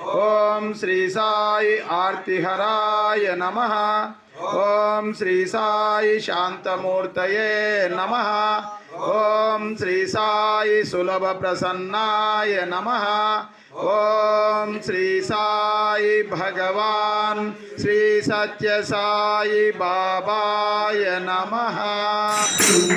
ఓం శ్రీ సాయి ఆర్తిహరాయ నమ ఓం శ్రీ సాయి శాంతమూర్తయే నమ ఓం శ్రీ సాయి సులభ ప్రసన్నాయ నమ ఓం శ్రీ సాయి భగవాన్ శ్రీ సత్య సాయి బాబాయ నమ హర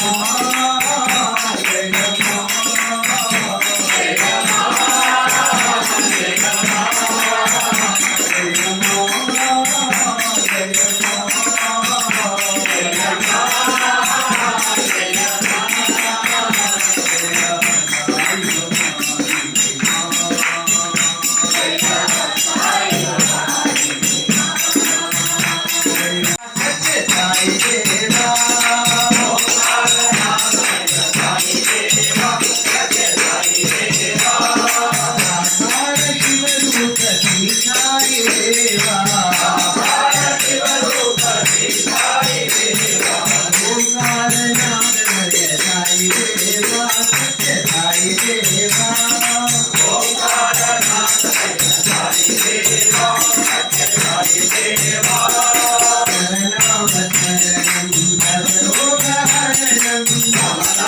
Thank you. Come on.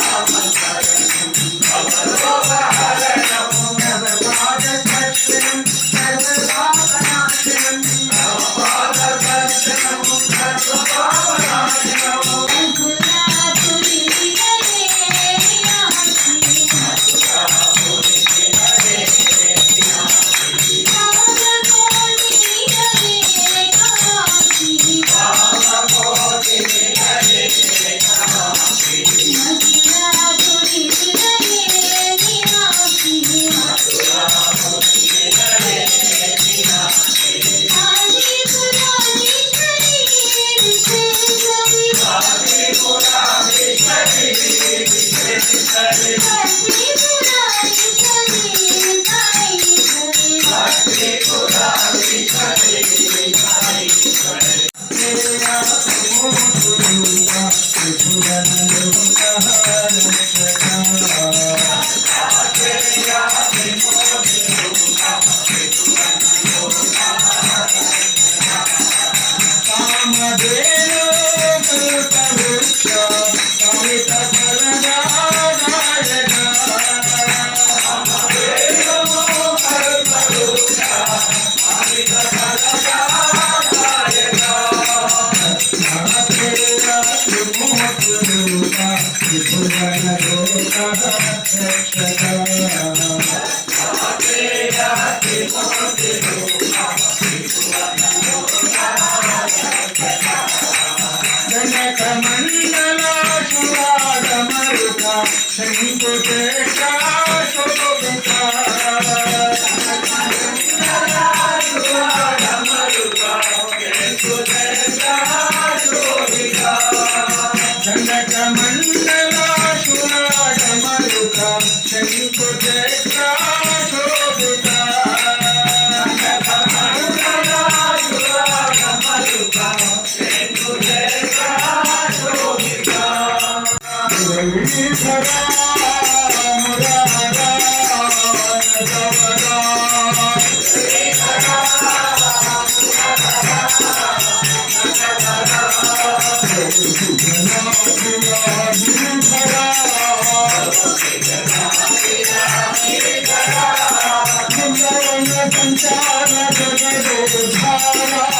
ಸಂಚಾರ ಜಗದೋ ಧಾರಾ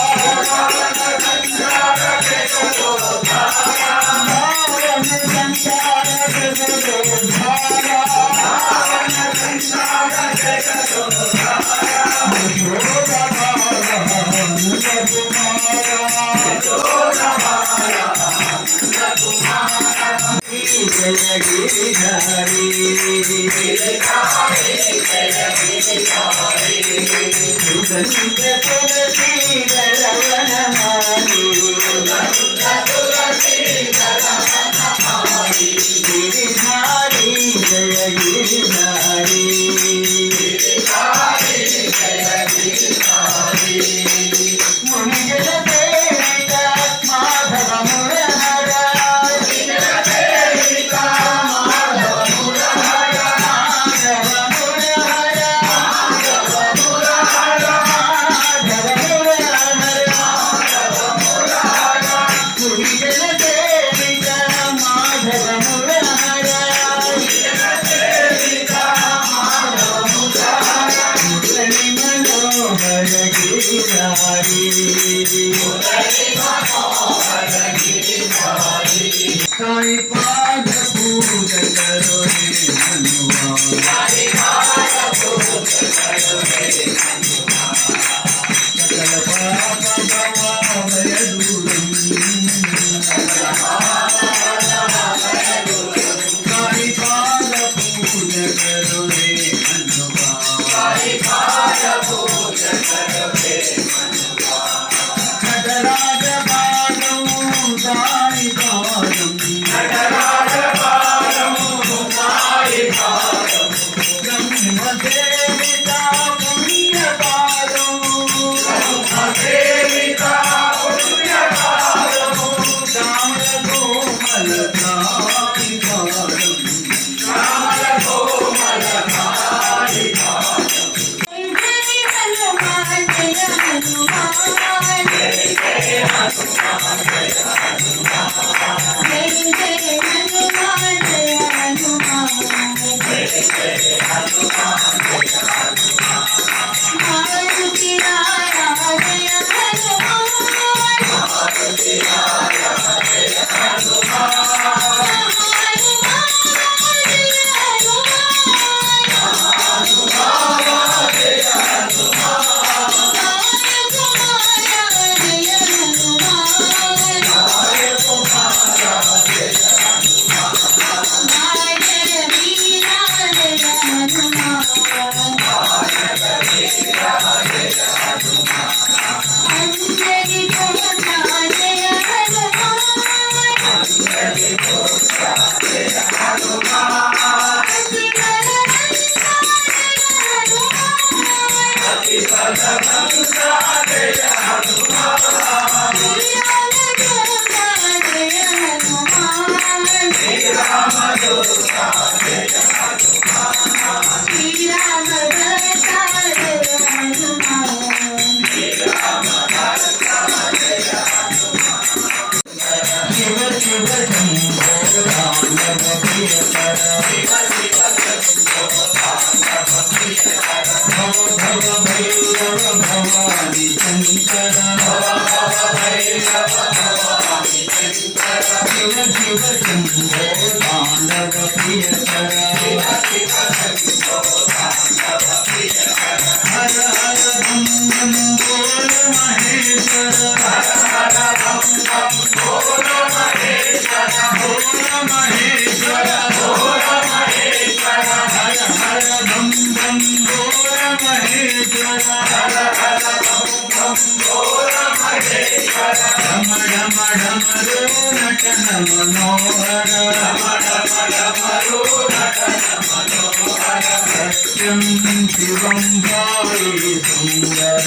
సుగంధ Tulsi దళవనమాని Thank you. Thank you. Manohara Satyam Shivam Bhai Sundara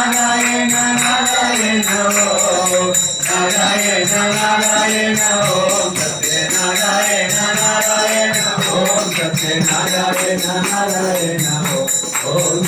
Narayana Narayana Om Narayana Narayana Om Satyanarayana Narayana Om Narayana Om